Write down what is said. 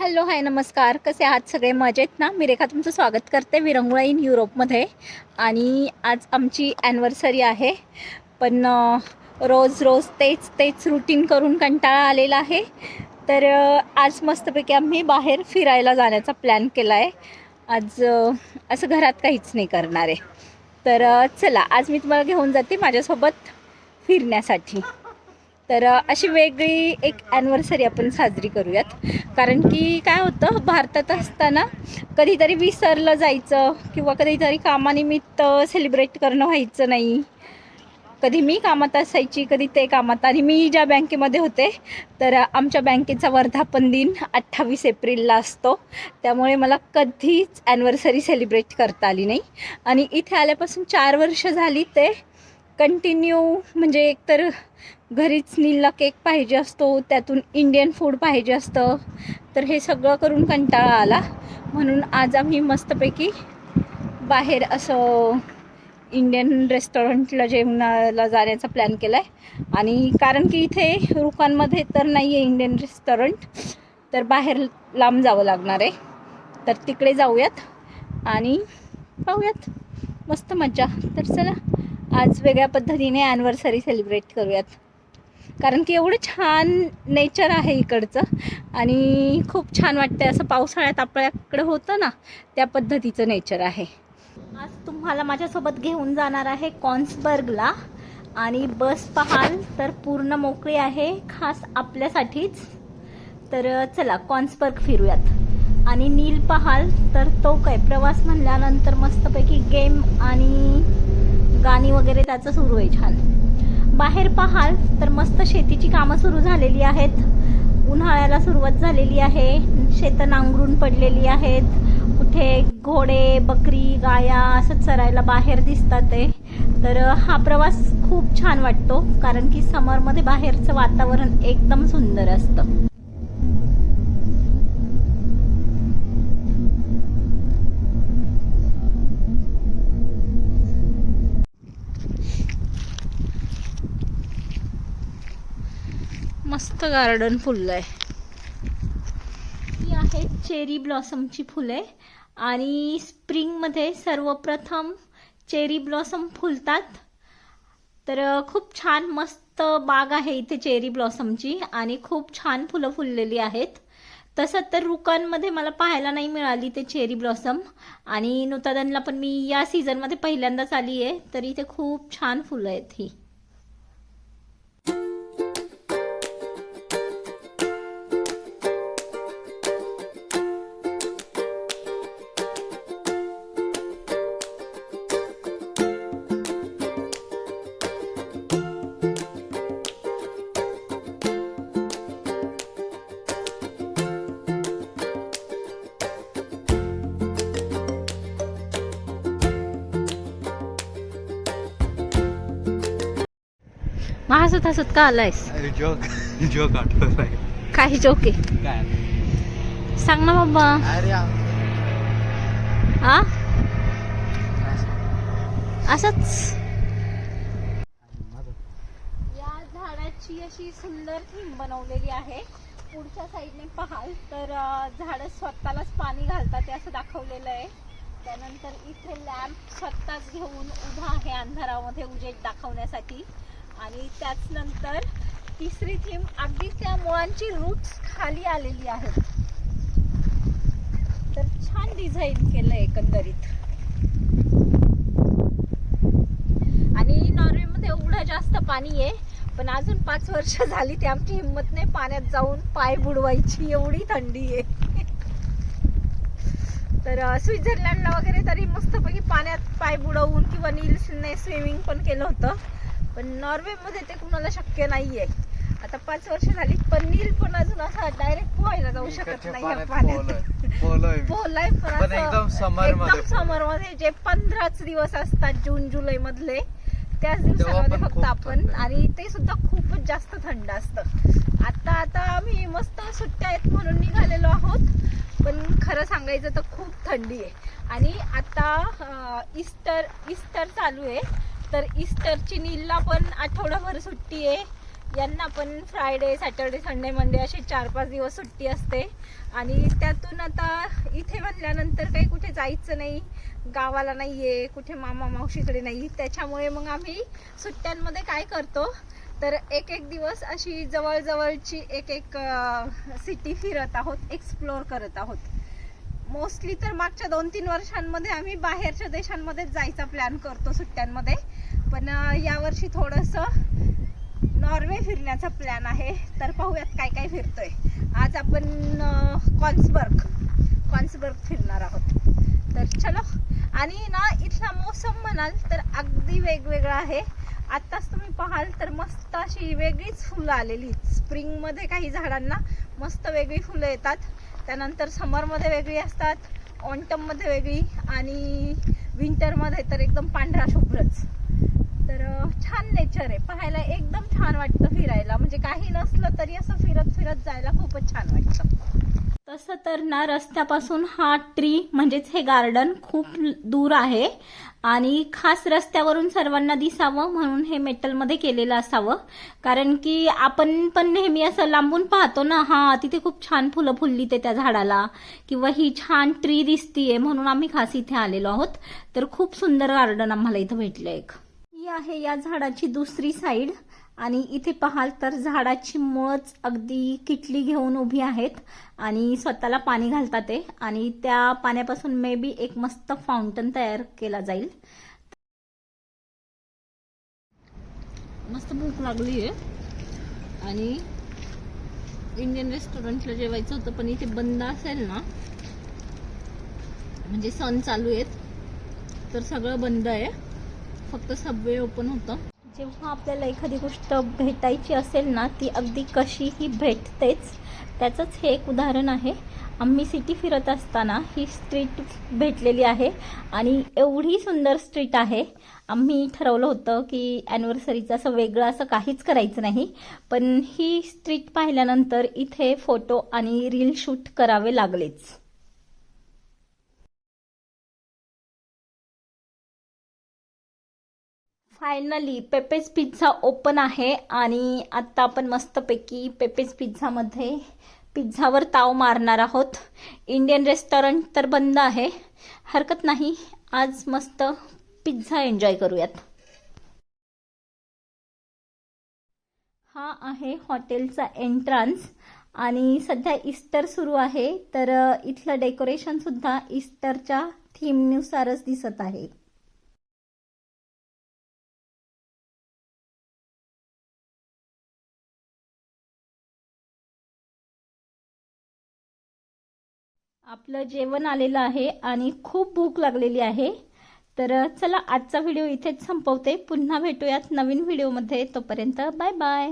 Hello hi नमस्कार. कसे आहात सगळे? मजेत ना? मी रेखा तुमचं स्वागत करते विरंगुळा इन युरोपमध्ये. आणि आज आमची ॲनिव्हर्सरी आहे. पण रोज रोज तेच तेच रुटीन करून कंटाळा आलेला आहे. तर आज मस्तपैकी आम्ही बाहेर फिरायला जाण्याचा प्लॅन केला आहे आज असं घरात काहीच नाही करणार आहे. तर चला आज मी तुम्हाला घेऊन जाते माझ्यासोबत फिरण्यासाठी. तर अशी वेगळी एक ॲनिव्हर्सरी आपण साजरी करूयात. कारण की काय होतं भारतात असताना कधीतरी विसरलं जायचं किंवा कधीतरी कामानिमित्त सेलिब्रेट करणं व्हायचं नाही. कधी मी कामात असायची कधी ते कामात. आणि मी ज्या बँकेमध्ये होते तर आमच्या बँकेचा वर्धापन दिन अठ्ठावीस एप्रिलला असतो. त्यामुळे मला कधीच ॲनिव्हर्सरी सेलिब्रेट करता आली नाही. आणि इथे आल्यापासून चार वर्ष झाली ते कंटिन्यू म्हणजे एकतर घरीच नीलला केक पाहिजे असतो त्यातून इंडियन फूड पाहिजे असतं. तर हे सगळं करून कंटाळा आला. म्हणून आज आम्ही मस्तपैकी बाहेर असं इंडियन रेस्टॉरंटला जेवणाला जाण्याचा प्लॅन केला आहे आणि कारण की इथे रुकांमध्ये तर नाही आहे इंडियन रेस्टॉरंट तर बाहेर लांब जावं लागणार आहे. तर तिकडे जाऊयात आणि पाहूयात. मस्त मज्जा. तर चला आज वेगळ्या पद्धतीने ॲनिव्हर्सरी सेलिब्रेट करूयात. कारण की एवढं छान नेचर आहे इकडचं आणि खूप छान वाटतं असं पावसाळ्यात आपल्याकडं होतं ना त्या पद्धतीचं नेचर आहे. आज तुम्हाला माझ्यासोबत घेऊन जाणार आहे कॉन्सबर्गला आणि बस पाहाल तर पूर्ण मोकळी आहे खास आपल्यासाठीच. तर चला कॉन्सबर्ग फिरूयात. आणि नील पाहाल तर तो काय प्रवास म्हणल्यानंतर मस्तपैकी गेम आणि गाणी वगैरे त्याचं सुरू आहे छान. बाहेर पाहाल तर मस्त शेतीची कामं सुरू झालेली आहेत. उन्हाळ्याला सुरुवात झालेली आहे. शेतं नांगरून पडलेली आहेत. कुठे घोडे बकरी गाया असं चरायला बाहेर दिसतात आहे. तर हा प्रवास खूप छान वाटतो कारण की समरमध्ये बाहेरचं वातावरण एकदम सुंदर असतं. मस्त गार्डन फुललं आहे ही आहेत चेरी ब्लॉसमची फुले आणि स्प्रिंगमध्ये सर्वप्रथम चेरी ब्लॉसम फुलतात. तर खूप छान मस्त बाग आहे इथे चेरी ब्लॉसमची आणि खूप छान फुलं फुललेली आहेत. तसं तर रुकांमध्ये मला पाहायला नाही मिळाली ते चेरी ब्लॉसम आणि नुतादनला पण मी या सीझनमध्ये पहिल्यांदाच आली आहे तर इथे खूप छान फुलं आहेत ही. मग हसत हसत का आलायस. जोक जोक आठवत आहे काही जोके काय? सांग ना बाबा. अरे असंच. या झाडाची अशी सुंदर थीम बनवलेली आहे. पुढच्या साईडने पाहाल तर झाडं स्वतःलाच पाणी घालतात ते असं दाखवलेलं आहे. त्यानंतर इथे लॅम्प स्वतःच घेऊन उभा आहे अंधारामध्ये उजेड दाखवण्यासाठी. आणि त्याच नंतर तिसरी थीम अगदी त्या मुळांची रूट्स खाली आलेली आहेत तर छान डिझाईन केलं एकंदरीत. आणि नॉर्वेमध्ये एवढं जास्त पाणी आहे पण अजून पाच वर्ष झाली ते आमची हिंमत नाही पाण्यात जाऊन पाय बुडवायची एवढी थंडी आहे. तर स्वित्झर्लंडला वगैरे तरी मस्तपैकी पाण्यात पाय बुडवून किंवा नील्सने स्विमिंग पण केलं होतं. पण नॉर्वेमध्ये ते कुणाला शक्य नाहीये. आता पाच वर्ष झाली पण नील पण अजून असा डायरेक्ट पोहायला जाऊ शकत नाही या पाण्यात पोहलाय. पण पण असं एकदम summer मध्ये एकदम समरमध्ये जे पंधराच दिवस असतात जून जुलै मधले त्याच दिवसामध्ये पण फक्त खूप आपण थंड. आणि ते सुद्धा खूपच जास्त थंड असतं. आता आता आम्ही मस्त सुट्ट्या आहेत म्हणून निघालेलो आहोत. पण खरं सांगायचं तर खूप थंडी आहे. आणि आता अं, इस्टर इस्टर चालू आहे. तर इस्टरची नीलला पण आठवडाभर सुट्टी आहे. यांना पण फ्रायडे सॅटर्डे संडे मंडे असे चार पाच दिवस सुट्टी असते. आणि त्यातून आता इथे म्हणल्यानंतर काही कुठे जायचं नाही. गावाला नाही आहे कुठे मामा मावशीकडे नाही. त्याच्यामुळे मग आम्ही सुट्ट्यांमध्ये काय करतो? तर एक एक दिवस अशी जवळजवळची एक एक सिटी फिरत आहोत एक्सप्लोअर करत आहोत. मोस्टली तर मागच्या दोन तीन वर्षांमध्ये आम्ही बाहेरच्या देशांमध्येच जायचा प्लॅन करतो सुट्ट्यांमध्ये. पण यावर्षी थोडंसं नॉर्वे फिरण्याचा प्लॅन आहे. तर पाहूयात काय काय फिरतोय. आज आपण कॉन्सबर्ग कॉन्सबर्ग फिरणार आहोत. तर चलो. आणि ना इथला मोसम म्हणाल तर अगदी वेगवेगळा आहे. आत्ताच तुम्ही पाहाल तर मस्त अशी वेगळीच फुलं आलेली स्प्रिंगमध्ये काही झाडांना मस्त वेगळी फुलं येतात. त्यानंतर समरमध्ये वेगळी असतात. ऑन्टममध्ये वेगळी. आणि विंटरमध्ये तर एकदम पांढरा शुभ्रच. छान नेचर आहे. पाहायला एकदम छान वाटतं फिरायला. म्हणजे काही नसलं तरी असं फिरत फिरत जायला खूपच छान वाटतं. तसं तर ना रस्त्यापासून हा ट्री म्हणजेच हे गार्डन खूप दूर आहे. आणि खास रस्त्यावरून सर्वांना दिसावं म्हणून हे मेटलमध्ये केलेलं असावं. कारण की आपण पण नेहमी असं लांबून पाहतो ना हा तिथे खूप छान फुलं फुलली ते त्या झाडाला. किंवा ही छान ट्री दिसतीये म्हणून आम्ही खास इथे आलेलो आहोत. तर खूप सुंदर गार्डन आम्हाला इथं भेटलं एक. आहे या झाडाची दुसरी साईड. आणि इथे पाहाल तर झाडाची मुळच अगदी किटली घेऊन उभी आहेत. आणि स्वतःला पाणी घालतात ते. आणि त्या पाण्यापासून मे बी एक मस्त फाउंटन तयार केला जाईल. मस्त भूक लागली आहे आणि इंडियन रेस्टॉरंटला जेवायचं होतं पण इथे बंद असेल ना. म्हणजे सण चालू आहेत. तर सगळं बंद आहे. फक्त सबवे ओपन होतं. जेव्हा आपल्याला एखादी गोष्ट भेटायची असेल ना ती अगदी कशीही भेटतेच. त्याचंच हे एक उदाहरण आहे. आम्ही सिटी फिरत असताना ही स्ट्रीट भेटलेली आहे आणि एवढी सुंदर स्ट्रीट आहे. आम्ही ठरवलं होतं की ॲनिव्हर्सरीचं असं वेगळं असं काहीच करायचं नाही. पण ही स्ट्रीट पाहिल्यानंतर इथे फोटो आणि रील शूट करावे लागलेच. फायनली पेपेज पिझ्झा ओपन आहे आणि आत्ता आपण मस्तपैकी पेपेज पिझ्झामध्ये पिझ्झावर ताव मारणार आहोत. इंडियन रेस्टॉरंट तर बंद आहे. हरकत नाही. आज मस्त पिझ्झा एन्जॉय करूयात. हा आहे हॉटेलचा एंट्रन्स आणि सध्या इस्टर सुरू आहे. तर इथलं डेकोरेशन सुद्धा इस्टरच्या थीमनुसारच दिसत आहे. आपलं जेवण आलेलं आहे आणि खूप भूक लागलेली आहे. तर चला आजचा व्हिडिओ इथेच संपवते. पुन्हा भेटूयात नवीन व्हिडिओमध्ये. तोपर्यंत बाय बाय.